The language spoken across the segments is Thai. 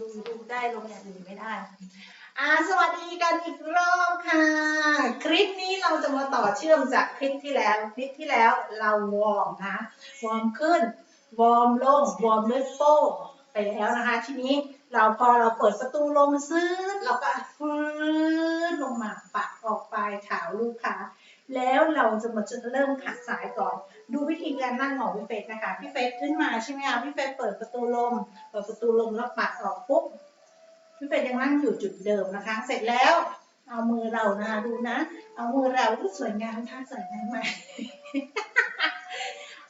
ดูดูได้ลงอย่างอื่นไม่ได้อ่าสวัสดีกันอีกรอบค่ะ คลิปนี้เราจะมาต่อเชื่อมจากคลิปที่แล้ว คลิปที่แล้วเราวอร์มนะ วอร์มขึ้น วอร์มลง วอร์มด้วยโป้ไปแล้วนะคะ ทีนี้เราพอเราเปิดประตูลงซื้อเราก็ฟื้นลงมาปัดออกปลายเท้าลูกค้า แล้วเราจะมาจะเริ่มขัดสายก่อน ดูวิธีการนั่งของพี่เฟสนะคะ พี่เฟสขึ้นมาใช่ไหมคะพี่เฟสเปิดประตูลม เปิดประตูลมแล้วปัดออกปุ๊บ พี่เป็ดยังนั่งอยู่จุดเดิมนะคะ เสร็จแล้ว เอามือเรานะคะดูนะ เอามือเราอุ๊ยสวยงามท่าสวยงามมาก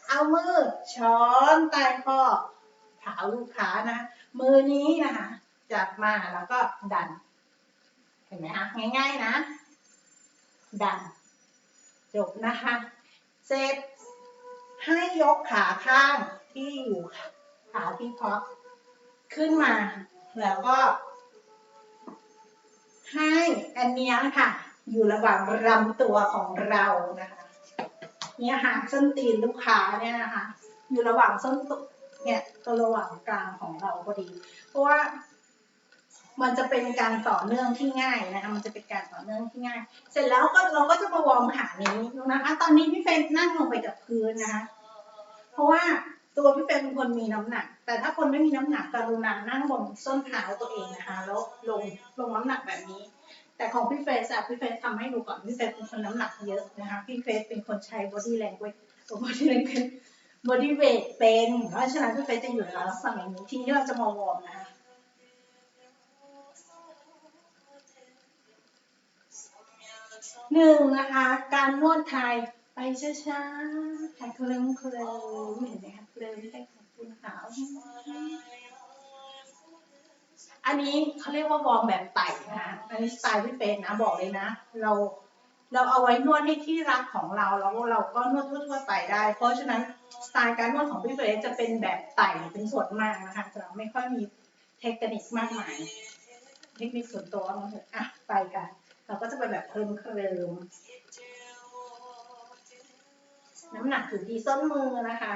เอามือช้อนใต้ข้อเท้าลูกค้านะ มือนี้นะคะจับมาแล้วก็ดัน เห็นไหมคะง่าย ๆนะ ดัน จบนะคะ เสร็จ ให้ยกขาข้างที่อยู่ขาที่พอขึ้นมา แล้วก็ ให้อันเนี้ยค่ะ อยู่ระหว่างลำตัวของเรานะคะ เนี่ยค่ะส้นตีนลูกค้าเนี่ยนะคะ อยู่ระหว่างส้นตุเนี่ยตัวระหว่างกลางของเราพอดี เพราะว่า มันจะเป็นการต่อเนื่องที่ง่ายนะคะ มันจะเป็นการต่อเนื่องที่ง่าย เสร็จแล้วก็เราก็จะมาวอร์มขานี้นะคะ ตอนนี้พี่เฟนนั่งลงไปกับพื้นนะคะ เพราะว่าตัวพี่เป็นเป็นคนมีน้ำหนัก แต่ถ้าคนไม่มีน้ำหนักกรุณานั่งบนส้นเท้าตัวเองนะคะ แล้วลงลงน้ำหนักแบบนี้ แต่ของพี่เฟสอะพี่เฟสทำให้ดูก่อน พี่เฟสเป็นคนน้ำหนักเยอะนะคะ พี่เฟสเป็นคนใช้ body language body language body weight เป็น เพราะฉะนั้นพี่เฟสจะอยู่ในลักษณะอย่างนี้ ทีนี้เราจะมาวอร์มนะคะ หนึ่งนะคะ การนวดไทยไปช้าๆค่ะเคลิ้มเคลิ้มเห็นไหมคะเคลิ้มแค่ขอบคุณขาว อันนี้เขาเรียกว่าวอร์มแบบไต่นะคะอันนี้สไตล์พี่เป็นนะบอกเลยนะ เราเราเอาไว้นวดให้ที่รักของเราแล้วเราก็นวดทั่วๆไปได้ เพราะฉะนั้นสไตล์การนวดของพี่เฟสจะเป็นแบบไต่เป็นส่วนมากนะคะจะไม่ค่อยมีเทคนิคมากมายเทคนิคส่วนตัวมันเถอะอะไปกัน เราก็จะไปแบบเคลิมเคลิมน้ำหนักอยู่ที่ส้นมือนะคะ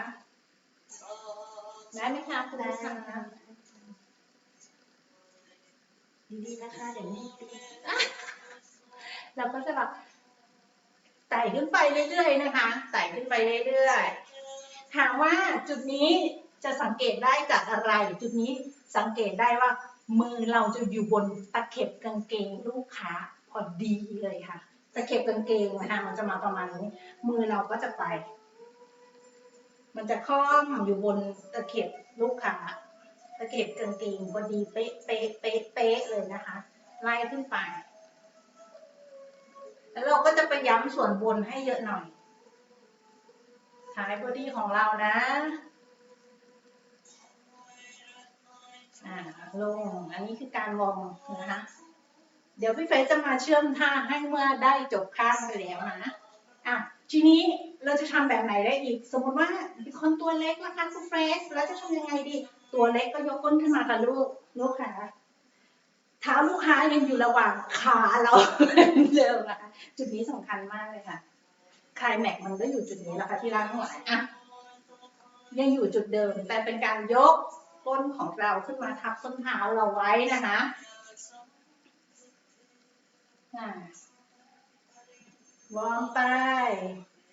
ได้ไหมคะคุณผู้ชมดีๆนะคะเดี๋ยวนี้ตีเราก็จะแบบไต่ขึ้นไปเรื่อยๆนะคะไต่ขึ้นไปเรื่อยๆถามว่าจุดนี้จะสังเกตได้จากอะไร จุดนี้สังเกตได้ว่ามือเราจะอยู่บนตะเข็บกางเกงลูกค้า พอดีเลยค่ะตะเข็บกางเกงนะคะมันจะมาประมาณนี้ มือเราก็จะไป มันจะคล้อมอยู่บนตะเข็บลูกค้าตะเข็บกางเกงพอดีเป๊ะเป๊ะเป๊ะเป๊ะเลยนะคะ ไล่ขึ้นไป แล้วเราก็จะไปย้ำส่วนบนให้เยอะหน่อยท้ายบอดี้ของเรานะอ่าลง อันนี้คือการวอร์มนะคะ เดี๋ยวพี่เฟซจะมาเชื่อมท่าให้เมื่อได้จบข้างไปแล้วนะอะทีนี้เราจะทำแบบไหนได้อีก สมมติว่าเป็นคนตัวเล็กนะคะคุณเฟซแล้วจะทำยังไงดี ตัวเล็กก็ยกก้นขึ้นมาค่ะลูกลูกค่ะเท้าลูกค้ายังอยู่ระหว่างขาเราเดิมนะคะจุดนี้สำคัญมากเลยค่ะคลายแม็กมันก็อยู่จุดนี้แหละค่ะที่ร่างทั้งหลายอะยังอยู่จุดเดิม แต่เป็นการยกก้นของเราขึ้นมาทับส้นเท้าเราไว้นะคะ วอร์มไป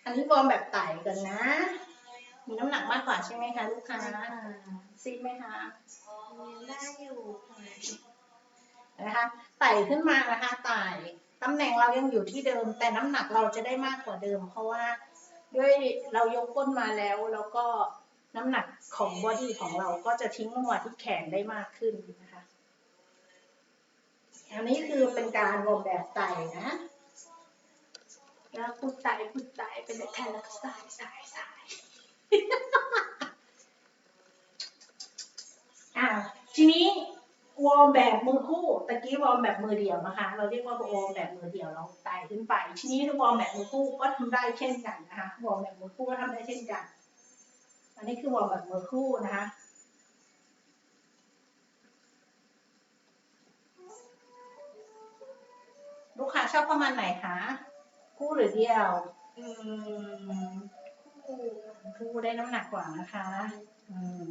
อันนี้วอร์มแบบไต่กันนะ มีน้ำหนักมากกว่าใช่ไหมคะลูกค้าซีดไหมคะยังได้อยู่ค่ะนะคะไต่ขึ้นมานะคะไต่ตำแหน่งเรายังอยู่ที่เดิม แต่น้ำหนักเราจะได้มากกว่าเดิม เพราะว่าด้วยเรายกก้นมาแล้วแล้วก็น้ำหนักของบอดี้ของเราก็จะทิ้งลงมาที่แขนได้มากขึ้นนะคะ อันนี้คือเป็นการวอร์มแบบไต่นะแล้วพูดไต่พูดไต่เป็นแบบแทนแล้วก็สายสายสายอ่าทีนี้วอร์มแบบมือคู่ตะกี้วอร์มแบบมือเดียวนะคะ เราเรียกว่าวอร์มแบบมือเดียวเราไต่ขึ้นไป ทีนี้วอร์มแบบมือคู่ก็ทำได้เช่นกันนะคะวอร์มแบบมือคู่ก็ทำได้เช่นกัน อันนี้คือวอร์มแบบมือคู่นะคะ ชอบประมาณไหนคะคู่หรือเดียว อืมคู่คู่ได้น้ำหนักกว่านะคะ อืม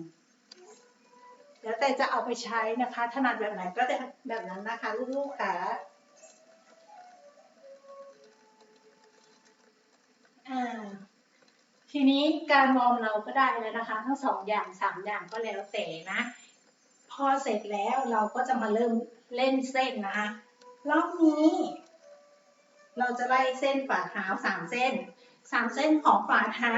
แล้วแต่จะเอาไปใช้นะคะ ถนัดแบบไหนก็จะแบบนั้นนะคะลูกๆค่ะอ่าทีนี้การวอร์มเราก็ได้แล้วนะคะ ทั้งสองอย่างสามอย่างก็แล้วแต่นะ พอเสร็จแล้วเราก็จะมาเริ่มเล่นเส้นนะคะรอบนี้ เราจะไล่เส้นฝ่าเท้าสามเส้นสามเส้นของฝ่าเท้า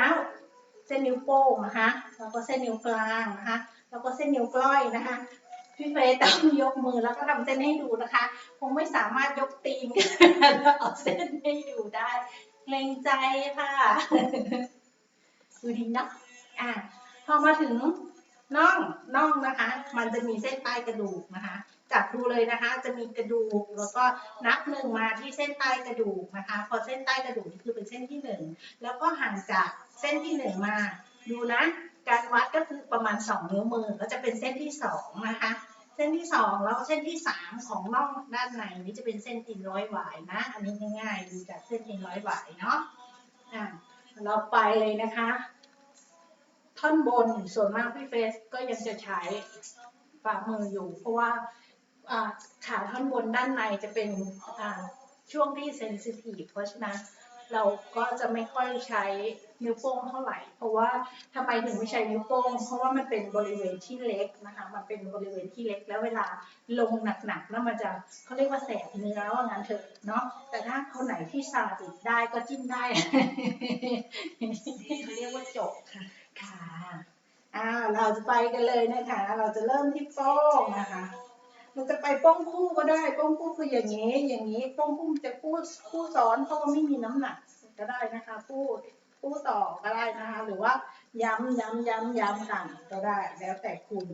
เส้นนิ้วโป้งนะคะ แล้วก็เส้นนิ้วกลางนะคะ แล้วก็เส้นนิ้วก้อยนะคะ พี่เฟย์ต้องยกมือแล้วก็ทำเส้นให้ดูนะคะ คงไม่สามารถยกตีนแล้วเอาเส้นให้ดูได้เกรงใจค่ะดูดีเนาะอะพอมาถึงน่องน่องนะคะ มันจะมีเส้นใต้กระดูกนะคะ จับดูเลยนะคะ จะมีกระดูกแล้วก็นับหนึ่งมาที่เส้นใต้กระดูกนะคะ พอเส้นใต้กระดูกนี่คือเป็นเส้นที่หนึ่งแล้วก็ห่างจากเส้นที่หนึ่งมา ดูนะ การวัดก็คือประมาณสองนิ้วมือก็จะเป็นเส้นที่สองนะคะเส้นที่สองแล้วเส้นที่สามของน่องด้านในนี่จะเป็นเส้นตีนร้อยหวายนะ อันนี้ง่ายๆดูจากเส้นตีนร้อยหวายเนาะอะเราไปเลยนะคะ ท่อนบนส่วนมากพี่เฟสก็ยังจะใช้ฝ่ามืออยู่ เพราะว่าอ่า ขาท่อนบนด้านในจะเป็นอ่าช่วงที่เซนซิทีฟเพราะฉะนั้นเราก็จะไม่ค่อยใช้นิ้วโป้งเท่าไหร่ เพราะว่าทำไมถึงไม่ใช้นิ้วโป้ง เพราะว่ามันเป็นบริเวณที่เล็กนะคะ มันเป็นบริเวณที่เล็กแล้วเวลาลงหนักๆแล้วมันจะเขาเรียกว่าแสบเนื้อว่างั้นเถอะเนาะ แต่ถ้าคนไหนที่ซาดิสได้ก็จิ้มได้เขาเรียกว่าจบค่ะ ค่ะ อ่า เราจะไปกันเลยนะคะ เราจะเริ่มที่โป้งนะคะ เราจะไปป้องคู่ก็ได้ ป้องคู่คืออย่างนี้ อย่างนี้ ป้องคู่จะคู่คู่ซ้อนเพราะว่าไม่มีน้ำหนักก็ได้นะคะ คู่คู่ต่อก็ได้นะคะ หรือว่า ย้ำย้ำย้ำย้ำกันก็ได้ แล้วแต่คุณ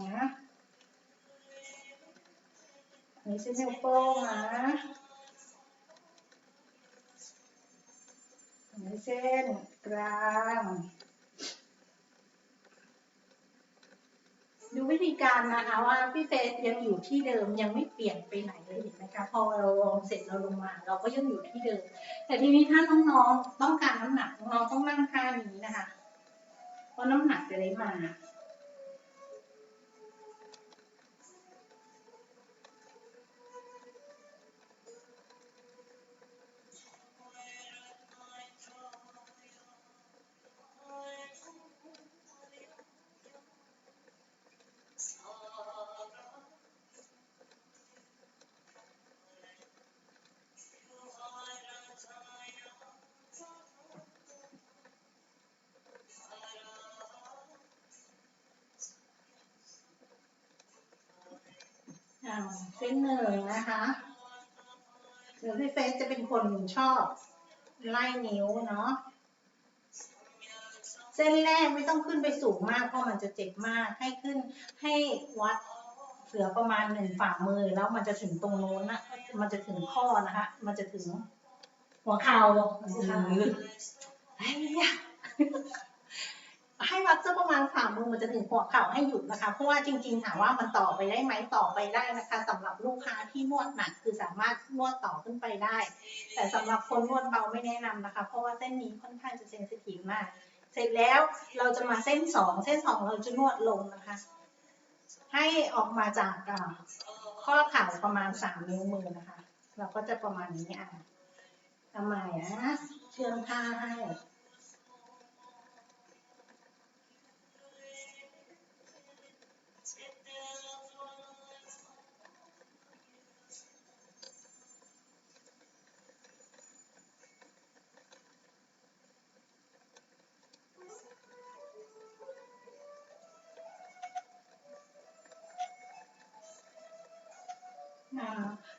นะนนี้เส้นนิ้วโป้งนะนี่เส้นกลาง ดูวิธีการนะคะว่าพี่เฟสยังอยู่ที่เดิมยังไม่เปลี่ยนไปไหนเลยเห็นไหมคะพอเราลงเสร็จเราลงมา เราก็ยังอยู่ที่เดิม แต่ทีนี้ถ้าน้องๆต้องการน้ำหนักน้องๆต้องนั่งท่านี้นะคะเพราะน้ำหนักจะได้มา เส้นหนึ่งนะคะเดี๋ยวพี่เฟสจะเป็นคนชอบไล่นิ้วเนาะเส้นแรกไม่ต้องขึ้นไปสูงมากเพราะมันจะเจ็บมากให้ขึ้นให้วัดเหลือประมาณหนึ่งฝ่ามือแล้วมันจะถึงตรงโน้นนะมันจะถึงข้อนะคะ มันจะถึงหัวเข่าหรือไอ้ยะ ให้วัดสักประมาณฝ่ามือมันจะถึงหัวเข่าให้หยุดนะคะ เพราะว่าจริงๆถามว่ามันต่อไปได้ไหมต่อไปได้นะคะสำหรับลูกค้าที่นวดหนักคือสามารถนวดต่อขึ้นไปได้ แต่สำหรับคนนวดเบาไม่แนะนำนะคะ เพราะว่าเส้นนี้ค่อนข้างจะเซนซิทีฟมาก เสร็จแล้วเราจะมาเส้นสองเส้นสองเราจะนวดลงนะคะ ให้ออกมาจากข้อเข่าประมาณสามนิ้วมือนะคะ เราก็จะประมาณนี้อะทำไมนะเชื่อมท่าให้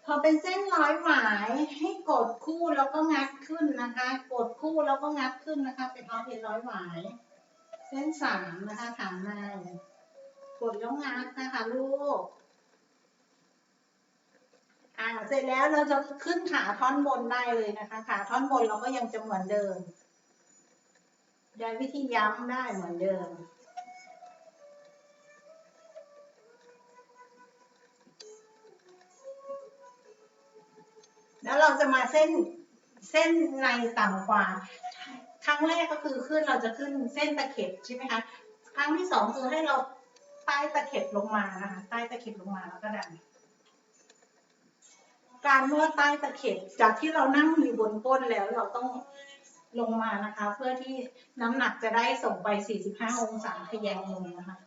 พอเป็นเส้นร้อยหมายให้กดคู่แล้วก็งัดขึ้นนะคะ กดคู่แล้วก็งัดขึ้นนะคะ เป็นออเป็นร้อยหมาย เส้นสามนะคะฐานในกดแล้วงัดนะคะลูกอ่าเสร็จแล้วเราจะขึ้นขาท่อนบนได้เลยนะคะ ขาท่อนบนเราก็ยังจะเหมือนเดิมย้วิธีย้ำได้เหมือนเดิม แล้วเราจะมาเส้นเส้นในต่ำกว่า ครั้งแรกก็คือขึ้นเราจะขึ้นเส้นตะเข็บใช่ไหมคะ ครั้งที่สองคือให้เราใต้ตะเข็บลงมานะคะใต้ตะเข็บลงมาแล้วก็ดันการนวดใต้ตะเข็บจากที่เรานั่งอยู่บนก้นแล้วเราต้องลงมานะคะ เพื่อที่น้ำหนักจะได้ส่งไป 45 องศาทะแยงมุมนะคะ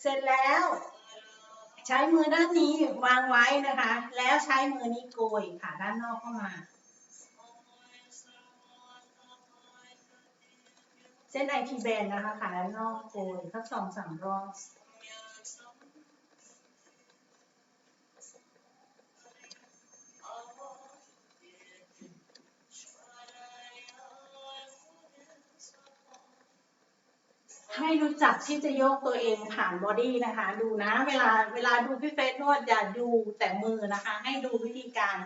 เสร็จแล้ว ใช้มือด้านนี้วางไว้นะคะ แล้วใช้มือนี้โกยขาด้านนอกเข้ามา เส้นไอทีแบนนะคะขาด้านนอกโกยสักสองสามรอบ ที่จะยกตัวเองผ่านบอดี้นะคะ ดูนะเวลาเวลาดูพี่เฟสนวดอย่าดูแต่มือนะคะ ให้ดูวิธีการ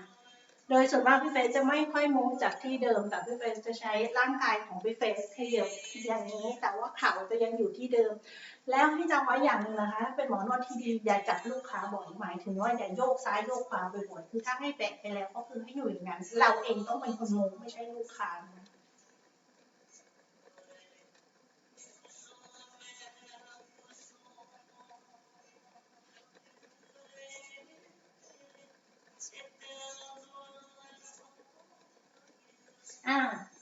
โดยส่วนมากพี่เฟสจะไม่ค่อยมูฟจากที่เดิม แต่พี่เฟสจะใช้ร่างกายของพี่เฟสขยับอย่างนี้ แต่ว่าเข่าจะยังอยู่ที่เดิม แล้วให้จำไว้อย่างหนึ่งนะคะ เป็นหมอนวดที่ดีอย่าจับลูกค้าบ่อยหมายถึงว่าอย่าโยกซ้ายโยกขวาบ่อยๆคือถ้าให้แบะไปแล้วก็คือให้อยู่อย่างนั้นเราเองต้องเป็นคนมูฟไม่ใช่ลูกค้านะ 嗯。